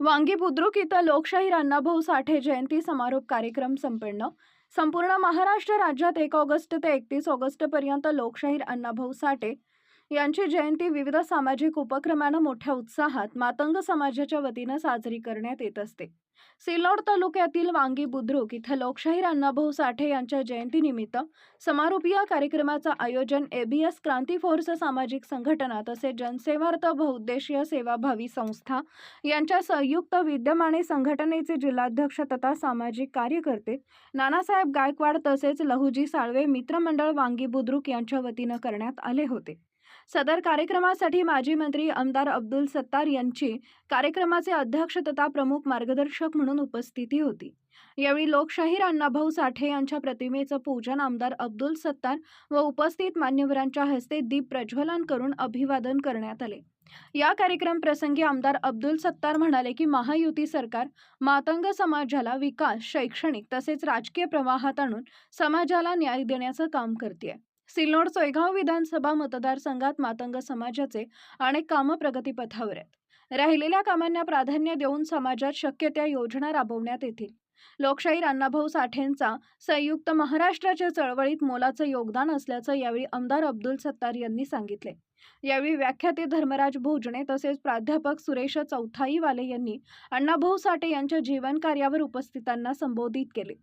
वांगी बुद्रुक इथं लोकशाहीर अण्णाभाऊ साठे जयंती समारोप कार्यक्रम संपन्न. संपूर्ण महाराष्ट्र राज्यात एक ऑगस्ट ते एकतीस ऑगस्टपर्यंत लोकशाहीर अण्णाभाऊ साठे यांची जयंती विविध सामाजिक उपक्रमानं मोठ्या उत्साहात मातंग समाजाच्या वतीनं साजरी करण्यात येत असते. सिल्लोड तालुक्यातील वांगी बुद्रुक इथं लोकशाहीर अण्णाभाऊ साठे यांच्या जयंतीनिमित्त समारोपीय कार्यक्रमाचं आयोजन एबीएस क्रांती फोर्स सामाजिक संघटना तसेच जनसेवार्थ बहुउद्देशीय सेवाभावी संस्था यांच्या संयुक्त विद्यमाने संघटनेचे जिल्हाध्यक्ष तथा सामाजिक कार्यकर्ते नानासाहेब गायकवाड तसेच लहुजी साळवे मित्रमंडळ वांगी बुद्रुक यांच्या वतीनं करण्यात आले होते. सदर कार्यक्रमासाठी माजी मंत्री आमदार अब्दुल सत्तार यांची कार्यक्रमाचे अध्यक्ष तथा प्रमुख मार्गदर्शक म्हणून उपस्थिती होती. यावेळी लोकशाहीर अण्णाभाऊ साठे यांच्या प्रतिमेचं पूजन आमदार अब्दुल सत्तार व उपस्थित मान्यवरांच्या हस्ते दीप प्रज्वलन करून अभिवादन करण्यात आले. या कार्यक्रम प्रसंगी आमदार अब्दुल सत्तार म्हणाले की महायुती सरकार मातंग समाजाला विकास शैक्षणिक तसेच राजकीय प्रवाहात आणून समाजाला न्याय देण्याचं काम करते सिल्लोड सोयगाव विधानसभा मतदारसंघात मातंग समाजाचे अनेक कामं प्रगतीपथावर आहेत. राहिलेल्या कामांना प्राधान्य देऊन समाजात शक्य त्या योजना राबवण्यात येतील. लोकशाहीर अण्णाभाऊ साठेंचा संयुक्त महाराष्ट्राच्या चळवळीत मोलाचं योगदान असल्याचं यावेळी आमदार अब्दुल सत्तार यांनी सांगितले. यावेळी व्याख्याते धर्मराज भोजने तसेच प्राध्यापक सुरेश चौथाईवाले यांनी अण्णाभाऊ साठे यांच्या जीवन कार्यावर उपस्थितांना संबोधित केले.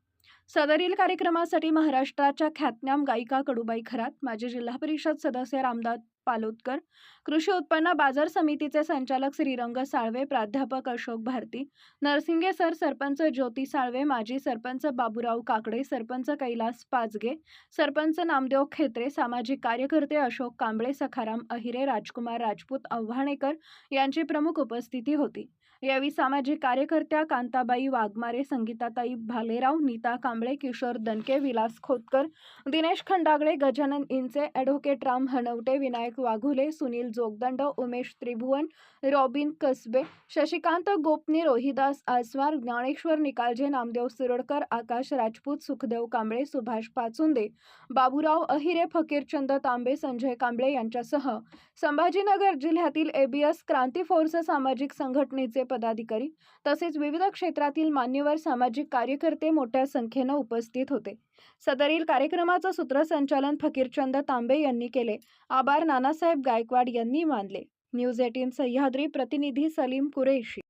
सदरील कार्यक्रमासाठी महाराष्ट्राच्या ख्यातनाम गायिका कडूबाई खरात माजी जिल्हा परिषद सदस्य रामदास पालोदकर कृषी उत्पन्न बाजार समितीचे संचालक श्रीरंग साळवे प्राध्यापक अशोक भारती नरसिंगे सर सरपंच ज्योती साळवे माजी सरपंच बाबूराव काकडे सरपंच कैलास पाचगे सरपंच नामदेव खेत्रे सामाजिक कार्यकर्ते अशोक कांबळे सखाराम अहिरे राजकुमार राजपूत आव्हाणेकर यांची प्रमुख उपस्थिती होती. यावेळी सामाजिक कार्यकर्त्या कांताबाई वाघमारे संगीताताई भालेराव नीता कांबळे किशोर दणके विलास खोतकर दिनेश खंडागळे गजानन इंचे ॲडव्होकेट राम हनवटे विनायक वाघुले सुनील जोगदंड उमेश त्रिभुवन रॉबिन कसबे शशिकांत गोपनी रोहिदास आसवार ज्ञानेश्वर निकालजे नामदेव सुरडकर आकाश राजपूत सुखदेव कांबळे सुभाष पाचुंदे बाबूराव अहिरे फकीरचंद तांबे संजय कांबळे यांच्यासह संभाजीनगर जिल्ह्यातील एबीएस क्रांती फोर्स सामाजिक संघटनेचे पदाधिकारी तसेच विविध क्षेत्रातील मान्यवर सामाजिक कार्यकर्ते मोठ्या संख्येनं उपस्थित होते. सदरील कार्यक्रमाचं सूत्रसंचालन फकीरचंद तांबे यांनी केले. आभार नानासाहेब गायकवाड यांनी मानले. न्यूज एटीन सह्याद्री प्रतिनिधी सलीम कुरेशी.